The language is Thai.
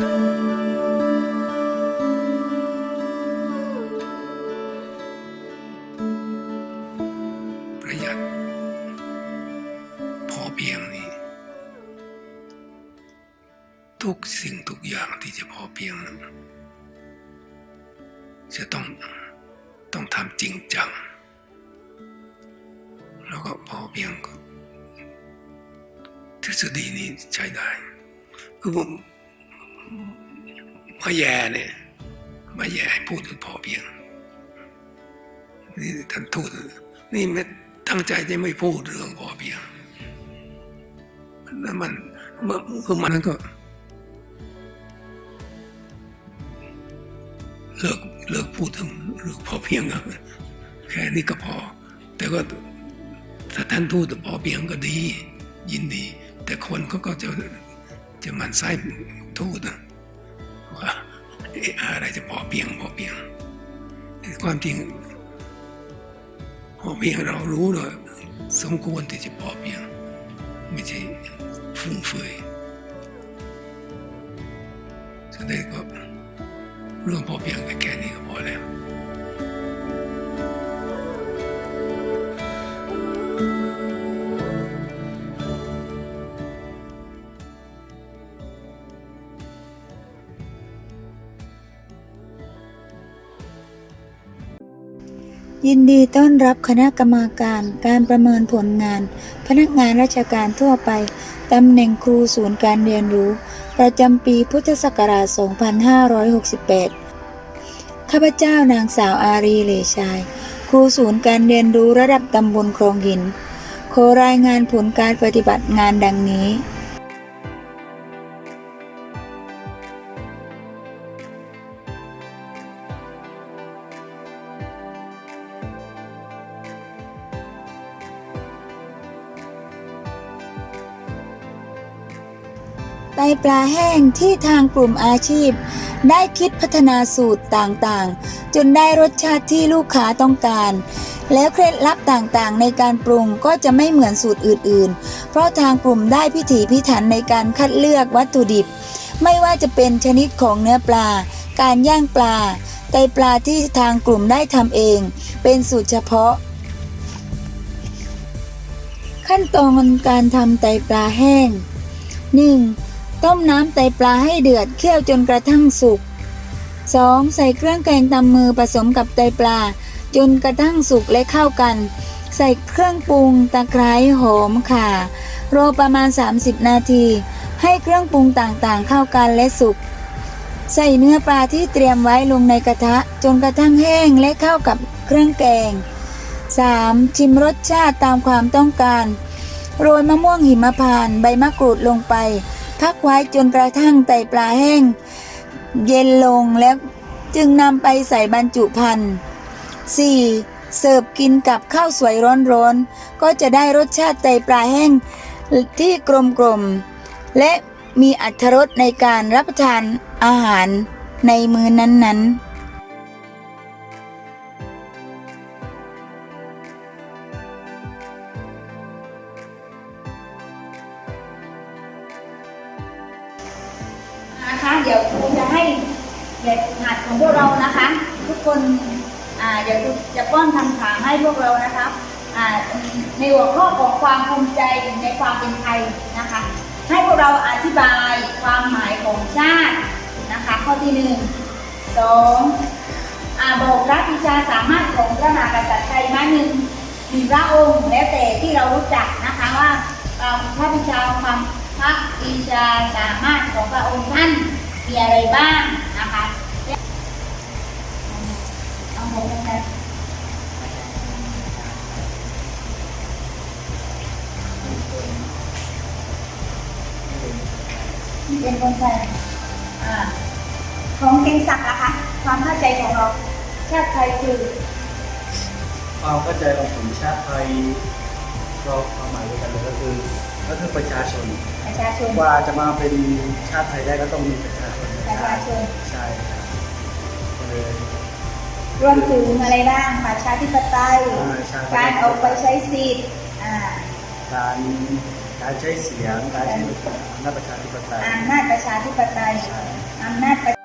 ประหยัด พอเพียงนี่ทุกสิ่งทุกอย่างที่จะพอเพียงนั้นจะต้องต้องทำจริงจัง แล้วก็พอเพียงก็ทฤษฎีนี้ใช้ได้ คือผม มาแย่เนี่ยมาแย่พูดถึงพอเพียง นี่ท่านทูตนี่ไม่ตั้งใจจะไม่พูดเรื่องพอเพียงแล้วมันมันคือมันก็ เลิกเลิกพูดถึงเรื่องพอเพียงแค่นี้ก็พอ แต่ก็ถ้าท่านพูดถึงพอเพียงก็ดี ยินดี แต่คนเขาก็จะจะมันไส้ ทูตว่าเอ๊ะอะไรจะพอเพียงพอเพียงความจริงพอเพียงเรารู้เลยสมควรที่จะพอเพียง ไม่ใช่ฟุ่มเฟือยฉะนั้นก็เรื่องพอเพียงแค่นี้ก็พอแล้ว ยินดีต้อนรับคณะกรรมาการการประเมินผลงาน พนักงานราชการทั่วไป ตำแหน่งครูศูนย์การเรียนรู้ ประจำปีพุทธศักราช 2568 ข้าพเจ้านางสาวอารีเหลชาย ครูศูนย์การเรียนรู้ระดับตำบลคลองหิน ขอรายงานผลการปฏิบัติงานดังนี้ ไตปลาแห้งที่ทางกลุ่มอาชีพ ได้คิดพัฒนาสูตรต่างๆ จนได้รสชาติที่ลูกค้าต้องการ แล้วเคล็ดลับต่างๆ ในการปรุงก็จะไม่เหมือนสูตรอื่น ๆ เพราะทางกลุ่มได้พิถีพิถันในการคัดเลือกวัตถุดิบ ไม่ว่าจะเป็นชนิดของเนื้อปลา การย่างปลาไตปลาที่ทางกลุ่มได้ทำเอง เป็นสูตรเฉพาะ ขั้นตอนการทำไตปลาแห้ง 1. ต้มน้ำไตปลาให้เดือดเคี่ยวจนกระทั่งสุก 2. ใส่เครื่องแกงตำมือผสมกับไตปลา จนกระทั่งสุกและเข้ากัน ใส่เครื่องปรุงตะไคร้หอมข่า รอประมาณ 30 นาที ให้เครื่องปรุงต่างๆเข้ากันและสุก ใส่เนื้อปลาที่เตรียมไว้ลงในกระทะ จนกระทั่งแห้งและเข้ากับเครื่องแกง 3. ชิมรสชาติตามความต้องการ โรยมะม่วงหิมพานต์ใบมะกรูดลงไป พักไว้จนกระทั่งไตปลาแห้ง เย็นลงแล้วจึงนำไปใส่บรรจุภัณฑ์ 4. เสิร์ฟกินกับข้าวสวยร้อนๆ ก็จะได้รสชาติไตปลาแห้งที่กลมๆ และมีอรรถรสในการรับประทานอาหารในมือนั้นๆ นะคะ เดี๋ยวครูจะให้เด็กหัดของพวกเรานะคะ ทุกคนอ่าเดี๋ยวครูจะป้อนคำถามให้พวกเรานะคะอ่าในหัวข้อของความภูมิใจในความเป็นไทยนะคะ ให้พวกเราอธิบายความหมายของชาตินะคะ ข้อที่หนึ่งสองอาบอกพระวิชาสามารถของพระมหากษัตริย์ไทยมาหนึ่งหนึ่งพระองค์แล้วแต่ที่เรารู้จักนะคะว่าอ่าพระวิชาความ พระวิชาสามารถของพระองค์ท่านมีอะไรบ้างนะคะเอาหมดเลยนที่เป็นคนไทยอ่าของเกงศักดิ์นะคะ ความเข้าใจของเราชาติไทยคือความเข้าใจของผมชาติไทยก็ความหมายเดียวกันเลยก็คือ ก็คือประชาชนประชาชนว่าจะมาเป็นชาติไทยได้ก็ต้องมีประชาชนประชาชนใช่ครับก็เลย รวมถึงอะไรบ้างประชาธิปไตย อ่าใช่ การออกไปใช้สิทธิ์อ่าการการใช้เสียงการใช้อำนาจประชาธิปไตย อำนาจประชาธิปไตยอำนาจประ